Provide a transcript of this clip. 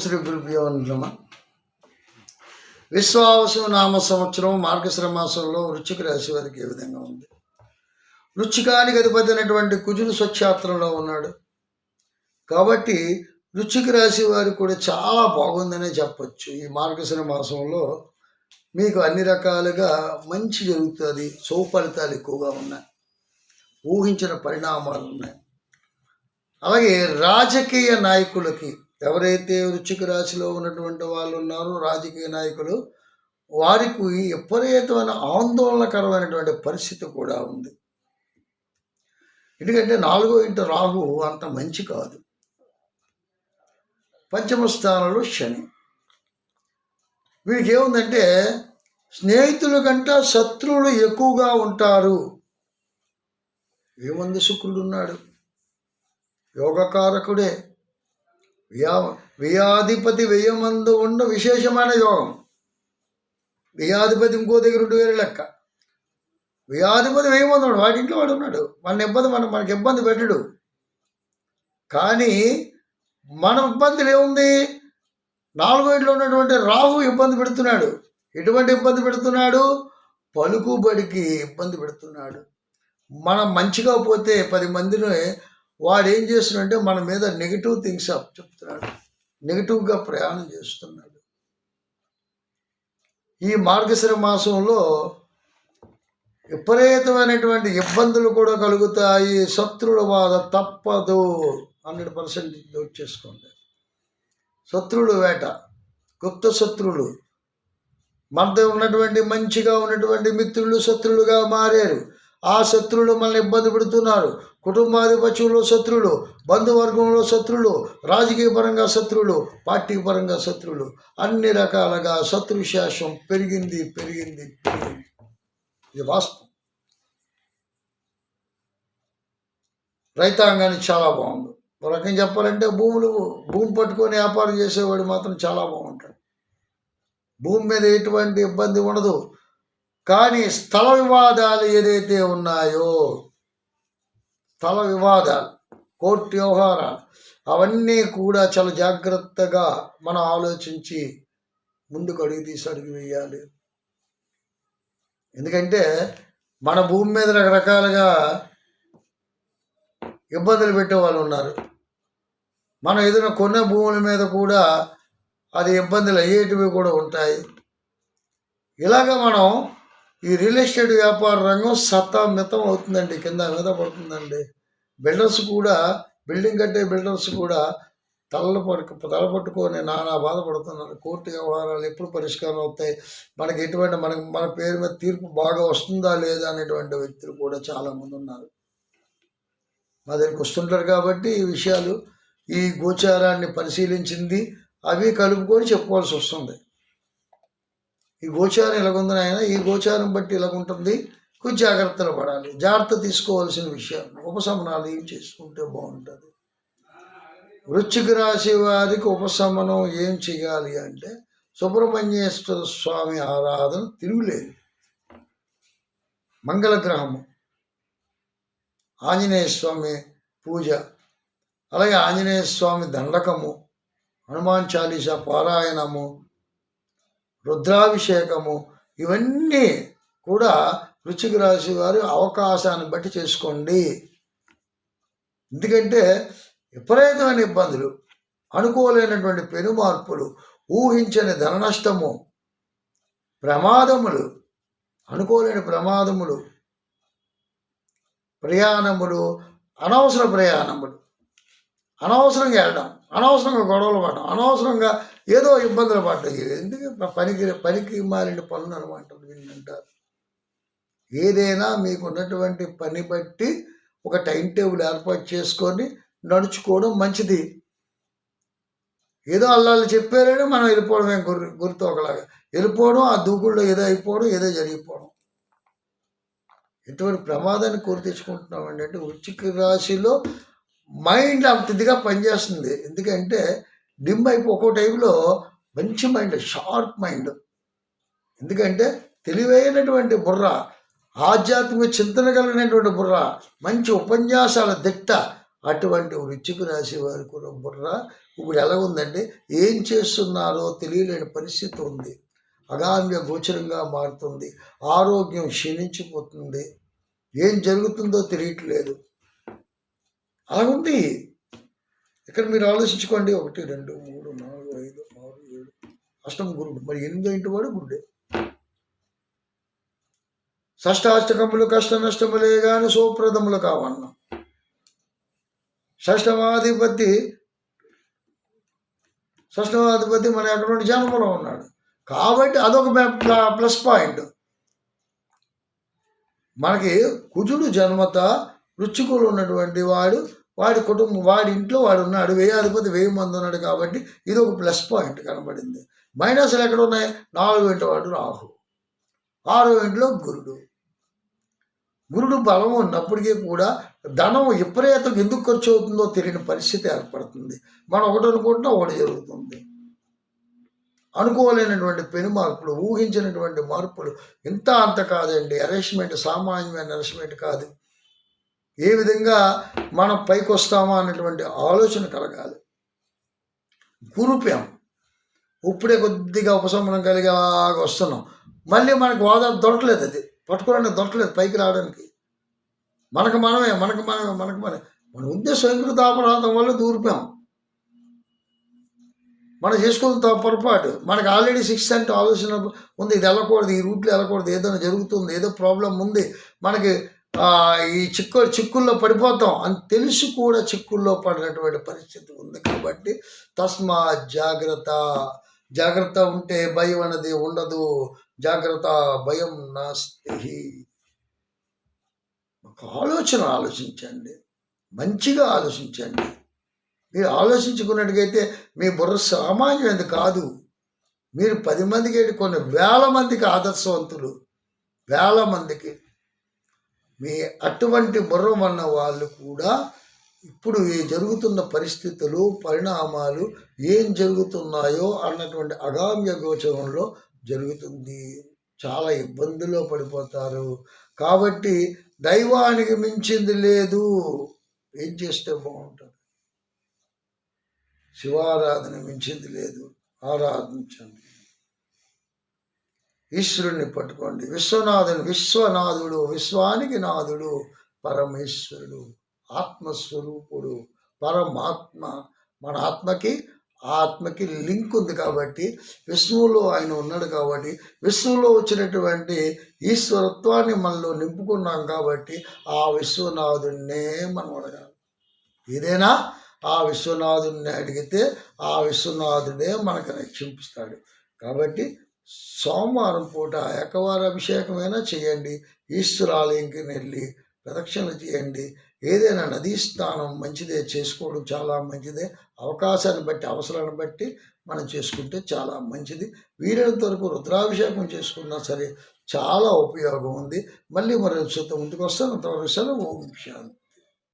శ్రీ గురుభ్యో నమ విశ్వావసు నామ సంవత్సరం మార్గశ్ర మాసంలో వృచ్చిక రాశి వారికి ఏ విధంగా ఉంది? వృచ్చికానికి అధిపతి అయినటువంటి కుజుడు స్వచ్ఛాత్రంలో ఉన్నాడు. కాబట్టి వృచ్చిక రాశి వారికి కూడా చాలా బాగుందనే చెప్పచ్చు. ఈ మార్గశ్ర మాసంలో మీకు అన్ని రకాలుగా మంచి జరుగుతుంది. సౌఫలితాలు ఎక్కువగా ఉన్నాయి. ఊహించిన పరిణామాలు ఉన్నాయి. అలాగే రాజకీయ నాయకులకి ఎవరైతే వృచ్చిక రాశిలో ఉన్నటువంటి వాళ్ళు ఉన్నారో రాజకీయ నాయకులు వారికి విపరీతమైన ఆందోళనకరమైనటువంటి పరిస్థితి కూడా ఉంది. ఎందుకంటే నాలుగో ఇంటి రాహు అంత మంచి కాదు. పంచమ స్థానంలో శని. వీడికి ఏముందంటే స్నేహితుల కంటే శత్రువులు ఎక్కువగా ఉంటారు. ఏముంది శుక్రుడు ఉన్నాడు? యోగకారకుడే. వ్యా వ్యయాధిపతి వ్యయమందు ఉన్న విశేషమైన యోగం. వ్యయాధిపతి ఇంకో దగ్గర రెండు వేరే లెక్క. వ్యయాధిపతి వ్యయమందు ఉన్నాడు వాడి ఇంట్లో వాడు ఉన్నాడు మన ఇబ్బంది మనం మనకి ఇబ్బంది పెట్టడు. కానీ మన ఇబ్బందులు ఏముంది నాలుగో ఇంట్లో ఉన్నటువంటి రాహు ఇబ్బంది పెడుతున్నాడు. ఎటువంటి ఇబ్బంది పెడుతున్నాడు? పలుకుబడికి ఇబ్బంది పెడుతున్నాడు. మనం మంచిగా పోతే పది మందిని వాడు ఏం చేస్తున్నాడంటే మన మీద నెగిటివ్ థింగ్స్ అప్ చెప్తున్నాడు. నెగిటివ్గా ప్రయాణం చేస్తున్నాడు. ఈ మార్గశిర మాసంలో విపరీతమైనటువంటి ఇబ్బందులు కూడా కలుగుతాయి. శత్రువుల బాధ తప్పదు హండ్రెడ్ పర్సెంట్ నోట్ చేసుకోండి. శత్రువులు వేట గుప్త శత్రువులు మనతో ఉన్నటువంటి మంచిగా ఉన్నటువంటి మిత్రులు శత్రువులుగా మారారు. ఆ శత్రువులు మనల్ని ఇబ్బంది పెడుతున్నారు. కుటుంబాధిపత్యంలో శత్రువులు బంధువర్గంలో శత్రువులు రాజకీయ పరంగా శత్రువులు పార్టీ పరంగా శత్రువులు అన్ని రకాలుగా శత్రు శాసం పెరిగింది పెరిగింది పెరిగింది. ఇది వాస్తవం. రైతాంగానికి చాలా బాగుంది. ఒక రకం చెప్పాలంటే భూములు భూమి పట్టుకొని వ్యాపారం చేసేవాడు మాత్రం చాలా బాగుంటాడు. భూమి మీద ఎటువంటి ఇబ్బంది ఉండదు. కానీ స్థల వివాదాలు ఏదైతే ఉన్నాయో స్థల వివాదాలు కోర్టు వ్యవహారాలు అవన్నీ కూడా చాలా జాగ్రత్తగా మనం ఆలోచించి ముందుకు అడుగు తీసి అడుగు వేయాలి. ఎందుకంటే మన భూమి మీద రకరకాలుగా ఇబ్బందులు పెట్టే వాళ్ళు ఉన్నారు. మనం ఏదైనా కొన్న భూముల మీద కూడా అది ఇబ్బందులు అయ్యేటివి కూడా ఉంటాయి. ఇలాగ మనం ఈ రియల్ ఎస్టేట్ వ్యాపార రంగం సతమితం అవుతుందండి కింద మీద పడుతుందండి. బిల్డర్స్ కూడా బిల్డింగ్ కట్టే బిల్డర్స్ కూడా తలలు పడుకు తలపట్టుకొని నానా బాధపడుతున్నారు. కోర్టు వ్యవహారాలు ఎప్పుడు పరిష్కారం అవుతాయి? మనకి ఎటువంటి మనకి మన పేరు మీద తీర్పు బాగా వస్తుందా లేదా అనేటువంటి వ్యక్తులు కూడా చాలామంది ఉన్నారు. మా దగ్గరికి వస్తుంటారు కాబట్టి ఈ విషయాలు ఈ గోచారాన్ని పరిశీలించింది అవి కలుపుకొని చెప్పుకోవాల్సి వస్తుంది. ఈ గోచారం ఎలాగుందని ఆయన ఈ గోచారం బట్టి ఎలాగుంటుంది? కొంచెం జాగ్రత్తలు పడాలి. జాగ్రత్త తీసుకోవాల్సిన విషయం. ఉపశమనాలు ఏం చేసుకుంటే బాగుంటుంది? వృశ్చిక రాశి వారికి ఉపశమనం ఏం చేయాలి అంటే సుబ్రహ్మణ్యేశ్వర స్వామి ఆరాధన తిరుగులేదు. మంగళగ్రహము ఆంజనేయ స్వామి పూజ అలాగే ఆంజనేయ స్వామి దండకము హనుమాన్ చాలీసా పారాయణము రుద్రాభిషేకము ఇవన్నీ కూడా వృశ్చిక రాశి వారి అవకాశాన్ని బట్టి చేసుకోండి. ఎందుకంటే విపరీతమైన ఇబ్బందులు అనుకోలేనటువంటి పెను మార్పులు ఊహించని ధన నష్టము ప్రమాదములు అనుకోలేని ప్రమాదములు ప్రయాణములు అనవసర ప్రయాణములు అనవసరంగా వెళ్ళడం అనవసరంగా గొడవలు పడడం అనవసరంగా ఏదో ఇబ్బందులు పడ్డాయి ఎందుకు? పనికి పనికి మారిన పనులు అనమాట అంటారు. ఏదైనా మీకు ఉన్నటువంటి పని బట్టి ఒక టైం టేబుల్ ఏర్పాటు చేసుకొని నడుచుకోవడం మంచిది. ఏదో అల్లాళ్ళు చెప్పారని మనం వెళ్ళిపోవడమే గురి గుర్తు ఒకలాగా. వెళ్ళిపోవడం ఆ దూకుల్లో ఏదో అయిపోవడం ఏదో జరిగిపోవడం. ఎటువంటి ప్రమాదాన్ని కోరి తెచ్చుకుంటున్నామండి అంటే వృచ్చిక రాశిలో మైండ్ అంత ఇదిగా పనిచేస్తుంది. ఎందుకంటే డిమ్ అయిపో ఒక్కో టైంలో మంచి మైండ్ షార్ప్ మైండ్. ఎందుకంటే తెలివైనటువంటి బుర్ర ఆధ్యాత్మిక చింతన కలిగినటువంటి బుర్ర మంచి ఉపన్యాసాల దిట్ట అటువంటి వృచ్చిక రాసేవారు వారికి కూడా బుర్ర ఇప్పుడు ఎలా ఉందంటే ఏం చేస్తున్నారో తెలియలేని పరిస్థితి ఉంది. అగామ్య గోచరంగా మారుతుంది. ఆరోగ్యం క్షీణించిపోతుంది. ఏం జరుగుతుందో తెలియట్లేదు. అలా ఉంది. ఇక్కడ మీరు ఆలోచించుకోండి. ఒకటి రెండు మూడు నాలుగు ఐదు ఆరు ఏడు. అష్టమ గురుడు మరి ఎనిమిదో ఇంటి వాడు గురుడే. షష్టాష్టకములు కష్ట నష్టములే గాని సోప్రదములు కావన్నా. షష్టమాధిపతి షష్టమాధిపతి మన అక్కడ జన్మలో ఉన్నాడు. కాబట్టి అదొక ప్ల- ప్లస్ పాయింట్. మనకి కుజుడు జన్మత రుచికులు ఉన్నటువంటి వాడు వాడి కుటుంబం వాడి ఇంట్లో వాడు ఉన్నాడు వెయ్యి అధిపతి వెయ్యి మంది ఉన్నాడు కాబట్టి ఇది ఒక ప్లస్ పాయింట్ కనబడింది. మైనస్లు ఎక్కడ ఉన్నాయి? నాలుగు ఇంటి వాడు రాహు. ఆరో ఇంట్లో గురుడు. గురుడు బలం ఉన్నప్పటికీ కూడా ధనం విపరీతం ఎందుకు ఖర్చు అవుతుందో తెలియని పరిస్థితి ఏర్పడుతుంది. మనం ఒకటి అనుకుంటున్నా ఒకటి జరుగుతుంది. అనుకోలేనటువంటి పెను మార్పులు ఊహించినటువంటి మార్పులు ఇంత అంత కాదండి. అరెస్ట్మెంట్ సామాన్యమైన అరెస్ట్మెంట్ కాదు. ఏ విధంగా మనం పైకి వస్తామా అనేటువంటి ఆలోచన కలగాలి. గురుప్యం. ఇప్పుడే కొద్దిగా ఉపశమనం కలిగేలాగా వస్తున్నాం. మళ్ళీ మనకు వాదా దొరకలేదు అది. పట్టుకోవడానికి దొరకలేదు పైకి రావడానికి. మనకు మనమే మనకు మనమే మనకు మనమే. మన ఉద్దేశం స్వయంకృత అపరాధం వల్ల దూరిపోయాం? మనం చేసుకున్న పొరపాటు. మనకు ఆల్రెడీ సిక్స్ అంటే ఆలోచన ఉంది. ఇది వెళ్ళకూడదు ఈ రూట్లో వెళ్ళకూడదు. ఏదైనా జరుగుతుంది ఏదో ప్రాబ్లం ఉంది. మనకి ఈ చిక్కు చిక్కుల్లో పడిపోతాం అని తెలిసి కూడా చిక్కుల్లో పడినటువంటి పరిస్థితి ఉంది కాబట్టి తస్మా జాగ్రత్త. జాగ్రత్త ఉంటే భయం అనేది ఉండదు. జాగ్రత్త భయం నాస్తి ఒక ఆలోచన ఆలోచించండి. మంచిగా ఆలోచించండి. మీరు ఆలోచించుకున్నట్టుగైతే మీ బుర్ర సామాన్యమైనది కాదు. మీరు పది మందికి కొన్ని వేల మందికి ఆదర్శవంతులు. వేల మందికి మీ అటువంటి బుర్ర వాళ్ళు కూడా ఇప్పుడు ఈ జరుగుతున్న పరిస్థితులు పరిణామాలు ఏం జరుగుతున్నాయో అన్నటువంటి అగామ్య గోచరంలో జరుగుతుంది. చాలా ఇబ్బందుల్లో పడిపోతారు. కాబట్టి దైవానికి మించింది లేదు. ఏం చేస్తే బాగుంటుంది? శివారాధన మించింది లేదు. ఆరాధించండి. ఈశ్వరుణ్ణి పట్టుకోండి. విశ్వనాథుని విశ్వనాథుడు విశ్వానికి నాథుడు పరమేశ్వరుడు ఆత్మస్వరూపుడు పరమాత్మ. మన ఆత్మకి ఆత్మకి లింక్ ఉంది కాబట్టి విష్ణువులో ఆయన ఉన్నాడు కాబట్టి విష్ణువులో వచ్చినటువంటి ఈశ్వరత్వాన్ని మనలో నింపుకున్నాం కాబట్టి ఆ విశ్వనాథుడినే మనం అడగాలి. ఏదైనా ఆ విశ్వనాథుడిని అడిగితే ఆ విశ్వనాథుడే మనకు రక్షింపుస్తాడు కాబట్టి సోమవారం పూట ఏకవార అభిషేకమైనా చేయండి. ఈశ్వరాలయంకి వెళ్ళి ప్రదక్షిణ చేయండి. ఏదైనా నదీ స్నానం మంచిదే చేసుకోవడం చాలా మంచిదే. అవకాశాన్ని బట్టి అవసరాన్ని బట్టి మనం చేసుకుంటే చాలా మంచిది. వీలైనంత వరకు రుద్రాభిషేకం చేసుకున్నా సరే చాలా ఉపయోగం ఉంది. మళ్ళీ మరి ముందుకు వస్తాను. అంతవరకు సెలవు. ఓం శాంతి.